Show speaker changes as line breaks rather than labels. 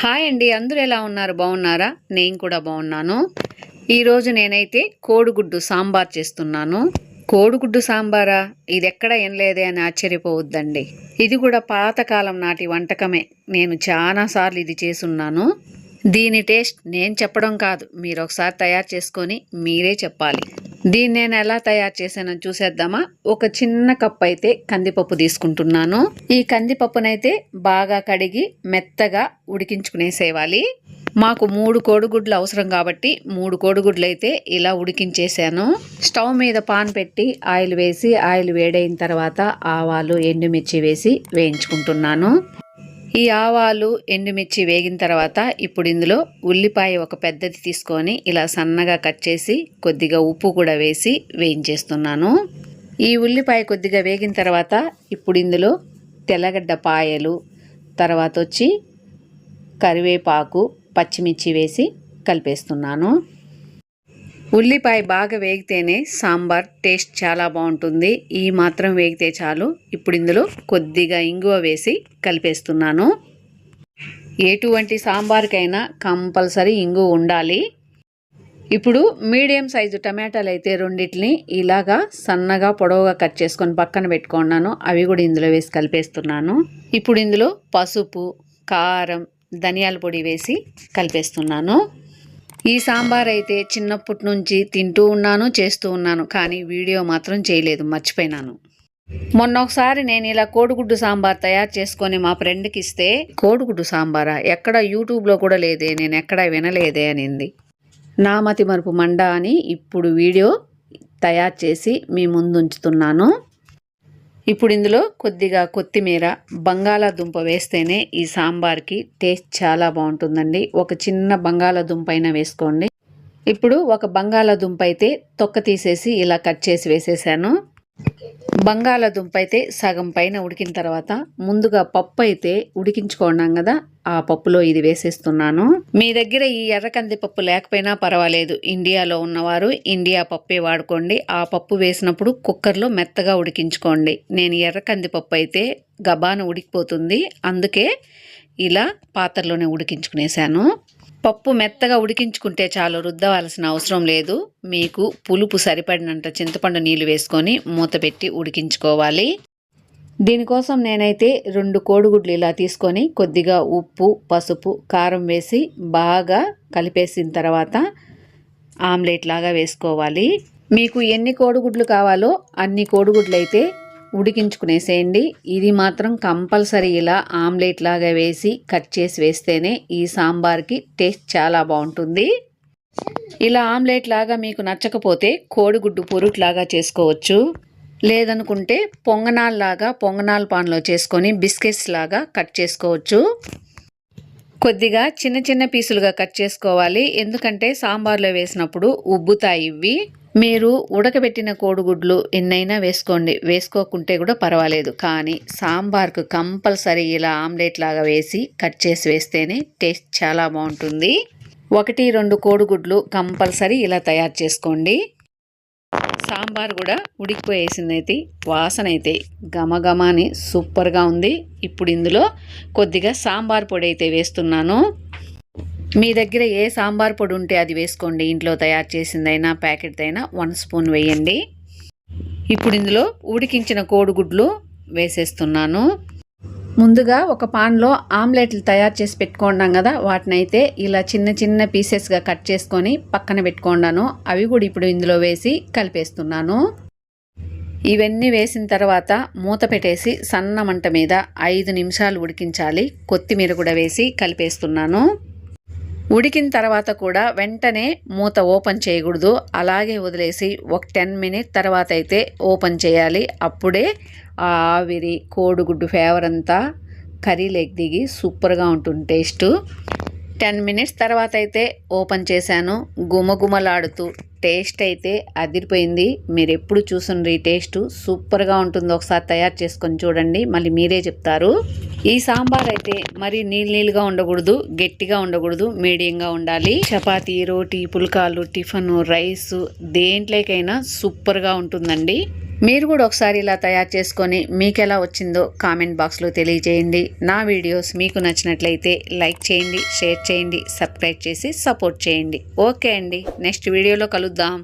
Hi అండి అందరూ ఎలా ఉన్నారు? బాగున్నారా? నేను కూడా బాగున్నాను. ఈరోజు నేనైతే కోడిగుడ్డు సాంబార్ చేస్తున్నాను. కోడిగుడ్డు సాంబారా? ఇది ఎక్కడ ఏం లేదే అని ఆశ్చర్యపోవద్దండి. ఇది కూడా పాతకాలం నాటి వంటకమే. నేను చాలాసార్లు ఇది చేసున్నాను దీని టేస్ట్ నేను చెప్పడం కాదు. మీరు ఒకసారి తయారు చేసుకొని మీరే చెప్పాలి. దీన్ని నేను ఎలా తయారు చేశానో చూసేద్దామా? ఒక చిన్న కప్ అయితే కందిపప్పు తీసుకుంటున్నాను. ఈ కందిపప్పునైతే బాగా కడిగి మెత్తగా ఉడికించుకునేసేవాలి మాకు మూడు కోడిగుడ్లు అవసరం కాబట్టి మూడు కోడిగుడ్లు అయితే ఇలా ఉడికించేసాను స్టవ్ మీద పాన్ పెట్టి ఆయిల్ వేసి ఆయిల్ వేడైన తర్వాత ఆవాలు ఎండుమిర్చి వేసి వేయించుకుంటున్నాను. ఈ ఆవాలు ఎండుమిర్చి వేగిన తర్వాత ఇప్పుడు ఇందులో ఉల్లిపాయ ఒక పెద్దది తీసుకొని ఇలా సన్నగా కట్ చేసి కొద్దిగా ఉప్పు కూడా వేసి వేయించేస్తున్నాను. ఈ ఉల్లిపాయ కొద్దిగా వేగిన తర్వాత ఇప్పుడు ఇందులో తెల్లగడ్డ పాయలు తర్వాత వచ్చి కరివేపాకు పచ్చిమిర్చి వేసి కలిపేస్తున్నాను. ఉల్లిపాయ బాగా వేగితేనే సాంబార్ టేస్ట్ చాలా బాగుంటుంది. ఈ మాత్రం వేగితే చాలు. ఇప్పుడు ఇందులో కొద్దిగా ఇంగువ వేసి కలిపేస్తున్నాను. ఎటువంటి సాంబార్కైనా కంపల్సరీ ఇంగు ఉండాలి. ఇప్పుడు మీడియం సైజు టమాటాలు అయితే రెండింటిని ఇలాగా సన్నగా పొడవుగా కట్ చేసుకొని పక్కన పెట్టుకున్నాను. అవి కూడా ఇందులో వేసి కలిపేస్తున్నాను. ఇప్పుడు ఇందులో పసుపు కారం ధనియాల పొడి వేసి కలిపేస్తున్నాను. ఈ సాంబార్ అయితే చిన్నప్పటి నుంచి తింటూ ఉన్నాను చేస్తూ ఉన్నాను కానీ వీడియో మాత్రం చేయలేదు మర్చిపోయినాను. మొన్న ఒకసారి నేను ఇలా కోడిగుడ్డు సాంబార్ తయారు చేసుకొని మా ఫ్రెండ్కి ఇస్తే కోడిగుడ్డు సాంబారా? ఎక్కడ యూట్యూబ్లో కూడా లేదే నేను ఎక్కడ వినలేదే అనింది. నా మతి మరుపు మండ అని ఇప్పుడు వీడియో తయారు చేసి మీ ముందు ఉంచుతున్నాను. ఇప్పుడు ఇందులో కొద్దిగా కొత్తిమీర బంగాళాదుంప వేస్తేనే ఈ సాంబార్కి టేస్ట్ చాలా బాగుంటుందండి. ఒక చిన్న బంగాళాదుంప అయినా వేసుకోండి. ఇప్పుడు ఒక బంగాళాదుంప అయితే తొక్క తీసేసి ఇలా కట్ చేసి వేసేసాను. బంగాళాదుంప అయితే సగం పైన ఉడికిన తర్వాత ముందుగా పప్పు అయితే ఉడికించుకున్నాం కదా ఆ పప్పులో ఇది వేసేస్తున్నాను. మీ దగ్గర ఈ ఎర్ర కందిపప్పు లేకపోయినా పర్వాలేదు. ఇండియాలో ఉన్నవారు ఇండియా పప్పే వాడుకోండి. ఆ పప్పు వేసినప్పుడు కుక్కర్లో మెత్తగా ఉడికించుకోండి. నేను ఎర్ర కందిపప్పు అయితే గబాను ఉడికిపోతుంది. అందుకే ఇలా పాత్రలోనే ఉడికించుకునేసాను. పప్పు మెత్తగా ఉడికించుకుంటే చాలు రుద్దవలసిన అవసరం లేదు. మీకు పులుపు సరిపడినంత చింతపండు నీళ్ళు వేసుకొని మూత పెట్టి ఉడికించుకోవాలి. దీనికోసం నేనైతే రెండు కోడిగుడ్లు ఇలా తీసుకొని కొద్దిగా ఉప్పు పసుపు కారం వేసి బాగా కలిపేసిన తర్వాత ఆమ్లెట్ లాగా వేసుకోవాలి. మీకు ఎన్ని కోడిగుడ్లు కావాలో అన్ని కోడిగుడ్లు అయితే ఉడికించుకునేసేయండి. ఇది మాత్రం కంపల్సరీ ఇలా ఆమ్లెట్ లాగా వేసి కట్ చేసి వేస్తేనే ఈ సాంబార్కి టేస్ట్ చాలా బాగుంటుంది. ఇలా ఆమ్లెట్ లాగా మీకు నచ్చకపోతే కోడిగుడ్డు పొరుట్లాగా చేసుకోవచ్చు. లేదనుకుంటే పొంగనాల్లాగా పొంగనాలు పాన్లో చేసుకొని బిస్కెట్స్ లాగా కట్ చేసుకోవచ్చు. కొద్దిగా చిన్న చిన్న పీసులుగా కట్ చేసుకోవాలి. ఎందుకంటే సాంబార్లో వేసినప్పుడు ఉబ్బుతాయి ఇవి. మీరు ఉడకబెట్టిన కోడిగుడ్లు ఎన్నైనా వేసుకోండి. వేసుకోకుంటే కూడా పర్వాలేదు. కానీ సాంబార్కు కంపల్సరీ ఇలా ఆమ్లెట్ లాగా వేసి కట్ చేసి వేస్తేనే టేస్ట్ చాలా బాగుంటుంది. ఒకటి రెండు కోడిగుడ్లు కంపల్సరీ ఇలా తయారు చేసుకోండి. సాంబార్ కూడా ఉడికిపోయేసిందైతే. వాసన అయితే గమగమాని సూపర్గా ఉంది. ఇప్పుడు ఇందులో కొద్దిగా సాంబార్ పొడి అయితే వేస్తున్నాను. మీ దగ్గర ఏ సాంబార్ పొడి ఉంటే అది వేసుకోండి. ఇంట్లో తయారు చేసిందైనా ప్యాకెట్దైనా వన్ స్పూన్ వేయండి. ఇప్పుడు ఇందులో ఉడికించిన కోడిగుడ్లు వేసేస్తున్నాను. ముందుగా ఒక పాన్లో ఆమ్లెట్లు తయారు చేసి పెట్టుకున్నాం కదా వాటినైతే ఇలా చిన్న చిన్న పీసెస్గా కట్ చేసుకొని పక్కన పెట్టుకున్నాను. అవి కూడా ఇప్పుడు ఇందులో వేసి కలిపేస్తున్నాను. ఇవన్నీ వేసిన తర్వాత మూత పెట్టేసి సన్న మంట మీద ఐదు నిమిషాలు ఉడికించాలి. కొత్తిమీర కూడా వేసి కలిపేస్తున్నాను. ఉడికిన తర్వాత కూడా వెంటనే మూత ఓపెన్ చేయకూడదు. అలాగే వదిలేసి ఒక టెన్ మినిట్ తర్వాత అయితే ఓపెన్ చేయాలి. అప్పుడే ఆ ఆవిరి కోడిగుడ్డు ఫ్లేవర్ అంతా కర్రీలోకి దిగి సూపర్గా ఉంటుంది టేస్ట్. టెన్ మినిట్స్ తర్వాత అయితే ఓపెన్ చేశాను. గుమగుమలాడుతూ టేస్ట్ అయితే అదిరిపోయింది. మీరు ఎప్పుడు చూసుండ్రు ఈ టేస్ట్. సూపర్గా ఉంటుంది ఒకసారి తయారు చేసుకొని చూడండి. మళ్ళీ మీరే చెప్తారు. ఈ సాంబార్ అయితే మరి నీళ్ళు నీళ్ళుగా ఉండకూడదు గట్టిగా ఉండకూడదు మీడియంగా ఉండాలి. చపాతీ రోటీ పుల్కాలు టిఫిన్ రైస్ దేంట్లోకైనా సూపర్గా ఉంటుందండి. మీరు కూడా ఒకసారి ఇలా తయారు చేసుకొని మీకు ఎలా వచ్చిందో కామెంట్ బాక్స్లో తెలియజేయండి. నా వీడియోస్ మీకు నచ్చినట్లయితే లైక్ చేయండి షేర్ చేయండి సబ్స్క్రైబ్ చేసి సపోర్ట్ చేయండి. ఓకే అండి నెక్స్ట్ వీడియోలో కలుద్దాం.